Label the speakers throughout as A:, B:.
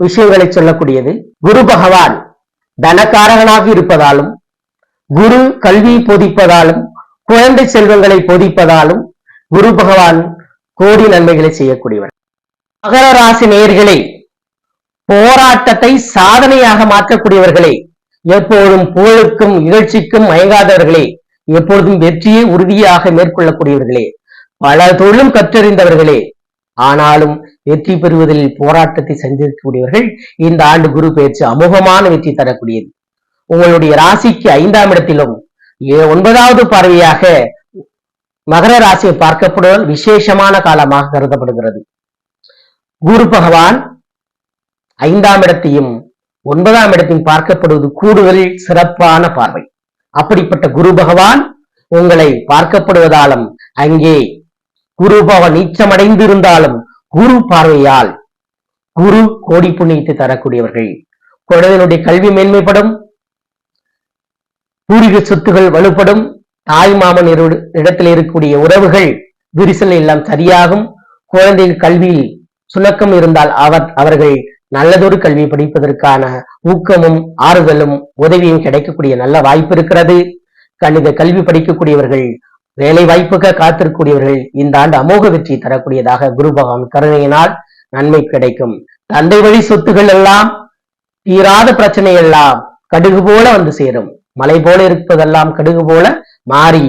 A: விஷயங்களை சொல்லக்கூடியது. குரு பகவான் தனக்காரகனாக இருப்பதாலும் குரு கல்வி போதிப்பதாலும் குழந்தை செல்வங்களை போதிப்பதாலும் குரு பகவான் கோடி நன்மைகளை செய்யக்கூடியவர். மகர ராசி நேயர்களே போராட்டத்தை சாதனையாக மாற்றக்கூடியவர்களே எப்போதும் புகழுக்கும் இகழ்ச்சிக்கும் மயங்காதவர்களே எப்பொழுதும் வெற்றியை உறுதியாக மேற்கொள்ளக்கூடியவர்களே பல தொழிலும் கற்றறிந்தவர்களே ஆனாலும் வெற்றி பெறுவதில் போராட்டத்தை சந்திக்கக்கூடியவர்கள் இந்த ஆண்டு குரு பயிற்சி அமோகமான வெற்றி தரக்கூடியது. உங்களுடைய ராசிக்கு ஐந்தாம் இடத்திலும் ஒன்பதாவது பார்வையாக மகர ராசியை பார்க்கப்படுவதால் விசேஷமான காலமாக கருதப்படுகிறது. குரு பகவான் ஐந்தாம் இடத்தையும் ஒன்பதாம் இடத்தையும் பார்க்கப்படுவது கூடுதல் சிறப்பான பார்வை. அப்படிப்பட்ட குரு பகவான் உங்களை பார்க்கப்படுவதாலும் அங்கே குரு பகவான் நீச்சமடைந்திருந்தாலும் குரு பார்வையால் குரு கோடி புண்ணியத்தை தரக்கூடியவர்கள். குழந்தையினுடைய கல்வி மேன்மைப்படும். பூர்வீக சொத்துகள் வலுப்படும். தாய் மாமன் இடத்தில் இருக்கக்கூடிய உறவுகள் விரிசல் எல்லாம் சரியாகும். குழந்தையின் கல்வியில் சுணக்கம் இருந்தால் அவர் அவர்கள் நல்லதொரு கல்வி படிப்பதற்கான ஊக்கமும் ஆறுதலும் உதவியும் கிடைக்கக்கூடிய நல்ல வாய்ப்பு இருக்கிறது. கணித கல்வி படிக்கக்கூடியவர்கள் வேலை வாய்ப்புக்க காத்திருக்கக்கூடியவர்கள் இந்த ஆண்டு அமோக வெற்றி தரக்கூடியதாக குரு பகவான் கருணையினால் நன்மை கிடைக்கும். தந்தை வழி சொத்துகள் எல்லாம் தீராத பிரச்சனை எல்லாம் கடுகு போல வந்து சேரும். மலை போல இருப்பதெல்லாம் கடுகு போல மாறி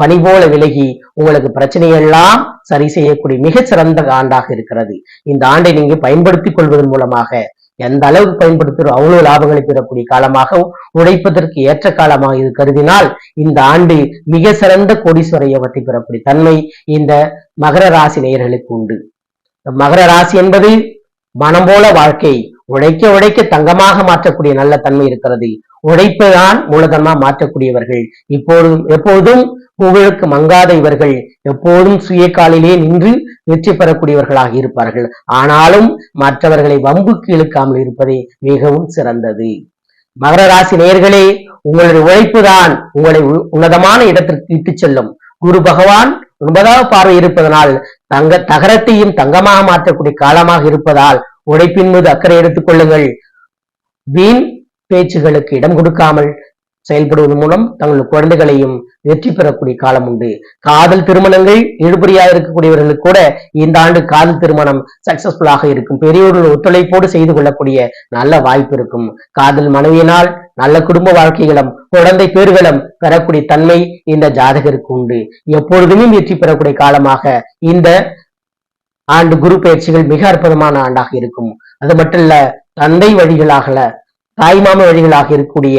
A: பனி போல விலகி உங்களுக்கு பிரச்சனை எல்லாம் சரி செய்யக்கூடிய மிகச்சிறந்த ஆண்டாக இருக்கிறது. இந்த ஆண்டை நீங்க பயன்படுத்திக் கொள்வதன் மூலமாக எந்த அளவுக்கு பயன்படுத்துகிறோம் அவ்வளவு லாபங்களை பெறக்கூடிய காலமாக உழைப்பதற்கு ஏற்ற காலமாக இது கருதினால் இந்த ஆண்டு மிக சிறந்த கோடீஸ்வர யோகத்தை பெறக்கூடிய தன்மை இந்த மகர ராசி நேயர்களுக்கு உண்டு. மகர ராசி என்பது மனம் போல வாழ்க்கை உழைக்க உழைக்க தங்கமாக மாற்றக்கூடிய நல்ல தன்மை இருக்கிறது. உழைப்பைதான் மூலதனமா மாற்றக்கூடியவர்கள். இப்போதும் எப்போதும் புகழுக்கு மங்காத இவர்கள். எப்போதும் சுய காலிலே நின்று வெற்றி பெறக்கூடியவர்களாக இருப்பார்கள். ஆனாலும் மற்றவர்களை வம்புக்கு இழுக்காமல் இருப்பதே மிகவும் சிறந்தது. மகர ராசி நேர்களே உங்களுடைய உழைப்பு தான் உங்களை உ- உன்னதமான இடத்திற்கு இட்டுச் செல்லும். குரு பகவான் ஒன்பதாவது பார்வை இருப்பதனால் தங்க தகரத்தையும் தங்கமாக மாற்றக்கூடிய காலமாக இருப்பதால் உழைப்பின் மீது அக்கறை எடுத்துக் கொள்ளுங்கள். வீண் பேச்சுகளுக்கு இடம் கொடுக்காமல் செயல்படுவதன் மூலம் தங்கள் குழந்தைகளையும் வெற்றி பெறக்கூடிய காலம் உண்டு. காதல் திருமணங்கள் இழுபடியாக இருக்கக்கூடியவர்களுக்கு கூட இந்த ஆண்டு காதல் திருமணம் சக்சஸ்ஃபுல்லாக இருக்கும். பெரியோர்கள் ஒத்துழைப்போடு செய்து கொள்ளக்கூடிய நல்ல வாய்ப்பு இருக்கும். காதல் மனைவியினால் நல்ல குடும்ப வாழ்க்கைகளும் குழந்தை பேர்களும் பெறக்கூடிய தன்மை இந்த ஜாதகருக்கு உண்டு. எப்பொழுதுமே வெற்றி பெறக்கூடிய காலமாக இந்த ஆண்டு குரு பயிற்சிகள் மிக அற்புதமான ஆண்டாக இருக்கும். அது மட்டும் இல்ல தந்தை வழிகளாகல தாய்மாம வழிகளாக இருக்கக்கூடிய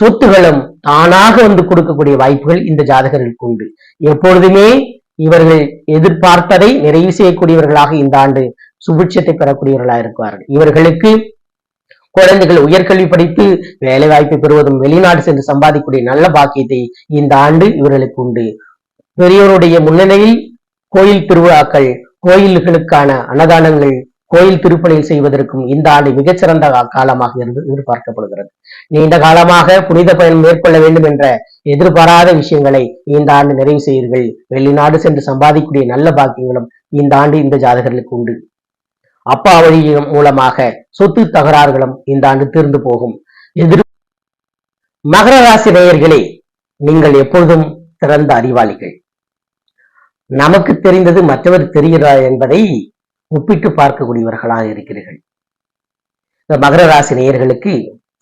A: சொத்துகளும் தானாக வந்து கொடுக்கக்கூடிய வாய்ப்புகள் இந்த ஜாதகர்களுக்கு உண்டு. எப்பொழுதுமே இவர்கள் எதிர்பார்த்ததை நிறைவு செய்யக்கூடியவர்களாக இந்த ஆண்டு சுபிட்சத்தை பெறக்கூடியவர்களாக இருக்கிறார்கள் இவர்களுக்கு குழந்தைகள் உயர்கல்வி படித்து வேலை வாய்ப்பு பெறுவதும் வெளிநாடு சென்று சம்பாதிக்கக்கூடிய நல்ல பாக்கியத்தை இந்த ஆண்டு இவர்களுக்கு உண்டு. பெரியோருடைய முன்னிலையில் கோயில் திருவிழாக்கள் கோயில்களுக்கான அன்னதானங்கள் கோயில் திருப்பணியில் செய்வதற்கும் இந்த ஆண்டு மிகச்சிறந்த காலமாக இருந்து எதிர்பார்க்கப்படுகிறது. நீண்ட காலமாக புனித பயணம் மேற்கொள்ள வேண்டும் என்ற எதிர்பாராத விஷயங்களை இந்த ஆண்டு நிறைவு செய்வீர்கள். வெளிநாடு சென்று சம்பாதிக்கக்கூடிய நல்ல பாக்கியங்களும் இந்த ஆண்டு இந்த ஜாதகர்களுக்கு உண்டு. அப்பா வழியின் மூலமாக சொத்து தகராறுகளும் இந்த ஆண்டு தீர்ந்து போகும். எதிர் மகர ராசி நேயர்களே நீங்கள் எப்பொழுதும் சிறந்த அறிவாளிகள். நமக்கு தெரிந்தது மற்றவர் தெரிகிறார் என்பதை ஒப்பிட்டு பார்க்கக்கூடியவர்களாக இருக்கிறீர்கள். இந்த மகர ராசி நேயர்களுக்கு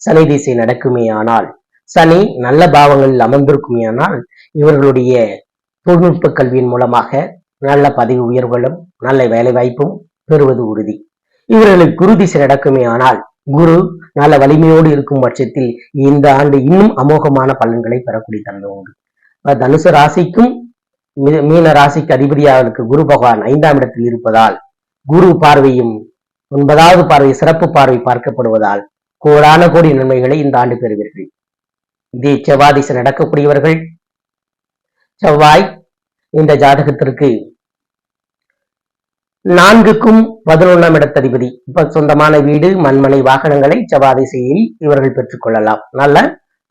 A: சனி திசை நடக்குமே ஆனால் சனி நல்ல பாவங்களில் அமர்ந்திருக்குமே ஆனால் இவர்களுடைய தொழில்நுட்ப கல்வியின் மூலமாக நல்ல பதவி உயர்வுகளும் நல்ல வேலை வாய்ப்பும் பெறுவது உறுதி. இவர்களுக்கு குரு திசை நடக்குமே ஆனால் குரு நல்ல வலிமையோடு இருக்கும் பட்சத்தில் இந்த ஆண்டு இன்னும் அமோகமான பலன்களை பெறக்கூடிய தன்மை உண்டு. தனுசு ராசிக்கும் மீன ராசிக்கு அதிபதியாக குரு பகவான் ஐந்தாம் இடத்தில் இருப்பதால் குரு பார்வையும் ஒன்பதாவது பார்வை சிறப்பு பார்வை பார்க்கப்படுவதால் கோடான கோடி நன்மைகளை இந்த ஆண்டு பெறுவீர்கள். இதே செவ்வாதிசை நடக்கக்கூடியவர்கள் செவ்வாய் இந்த ஜாதகத்திற்கு நான்குக்கும் பதினொன்றாம் இடத்ததிபதி. இப்ப சொந்தமான வீடு மண்மனை வாகனங்களை செவ்வாதிசையில் இவர்கள் பெற்றுக்கொள்ளலாம். நல்ல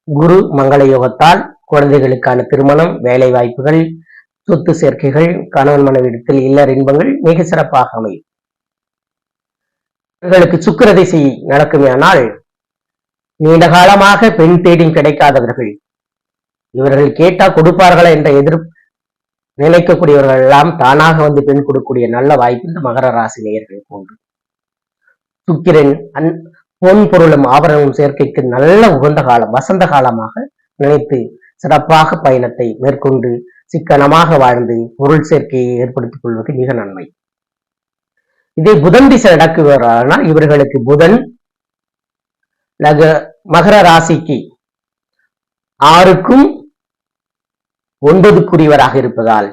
A: குரு மங்கள யோகத்தால் குழந்தைகளுக்கான திருமணம் வேலை வாய்ப்புகள் சொத்து சேர்க்கைகள் கணவன் மனைவிடத்தில் இல்லற இன்பங்கள் மிக சிறப்பாக அமையும். இவர்களுக்கு சுக்கிர திசை நடக்குமேயானால் நீண்ட காலமாக பெண் தேடியும் கிடைக்காதவர்கள். இவர்கள் கேட்டா கொடுப்பார்களா என்ற எதிர் நினைக்கக்கூடியவர்கள் எல்லாம் தானாக வந்து பெண் கொடுக்கக்கூடிய நல்ல வாய்ப்பு இந்த மகர ராசி நேயர்களுக்கு உண்டு சுக்கிரன் அன் பொன் பொருளும் ஆபரணமும் சேர்க்கைக்கு நல்ல உகந்த காலம் வசந்த காலமாக நினைத்து சிறப்பாக பயணத்தை மேற்கொண்டு சிக்கனமாக வாழ்ந்து பொருள் சேர்க்கையை ஏற்படுத்திக் கொள்வது மிக நன்மை. இதே புதன் திசை நடக்குவரானால் இவர்களுக்கு புதன் நக மகர ராசிக்கு ஆறுக்கும் ஒன்பதுக்குரியவராக இருப்பதால்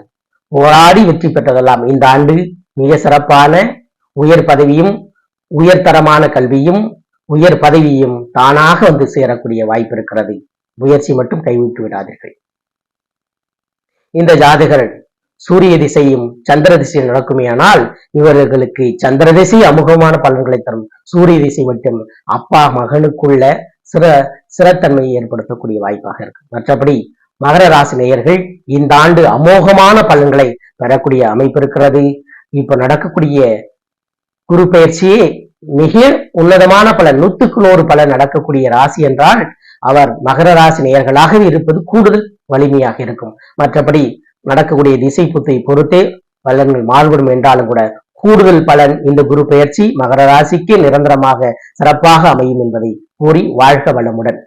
A: போராடி வெற்றி பெற்றதெல்லாம் இந்த ஆண்டு மிக சிறப்பான உயர் பதவியும் உயர்தரமான கல்வியும் உயர் பதவியும் தானாக வந்து சேரக்கூடிய வாய்ப்பு இருக்கிறது. முயற்சி மட்டும் கைவிட்டு விடாதீர்கள். இந்த ஜாதகர் சூரிய திசையும் சந்திர திசையும் நடக்குமேயானால் இவர்களுக்கு சந்திர திசை அமுகமான பலன்களை தரும். சூரிய திசை மட்டும் அப்பா மகனுக்குள்ள சிற சிறத்தன்மையை ஏற்படுத்தக்கூடிய வாய்ப்பாக இருக்கு. மற்றபடி மகர ராசி நேயர்கள் இந்த ஆண்டு அமோகமான பலன்களை பெறக்கூடிய அமைப்பு இருக்கிறது. இப்ப நடக்கக்கூடிய குரு பயிற்சியே மிக உன்னதமான பல நூத்துக்கு நூறு பல நடக்கக்கூடிய ராசி என்றால் அவர் மகர ராசி நேயர்களாகவே இருப்பது கூடுதல் வலிமையாக இருக்கும். மற்றபடி நடக்கக்கூடிய திசை புத்தை பொறுத்தே பலன்கள் மாறுபடும் என்றாலும் கூட கூடுதல் பலன் இந்த குரு பெயர்ச்சி மகர ராசிக்கு நிரந்தரமாக சிறப்பாக அமையும் என்பதை கூறி வாழ்க வளமுடன்.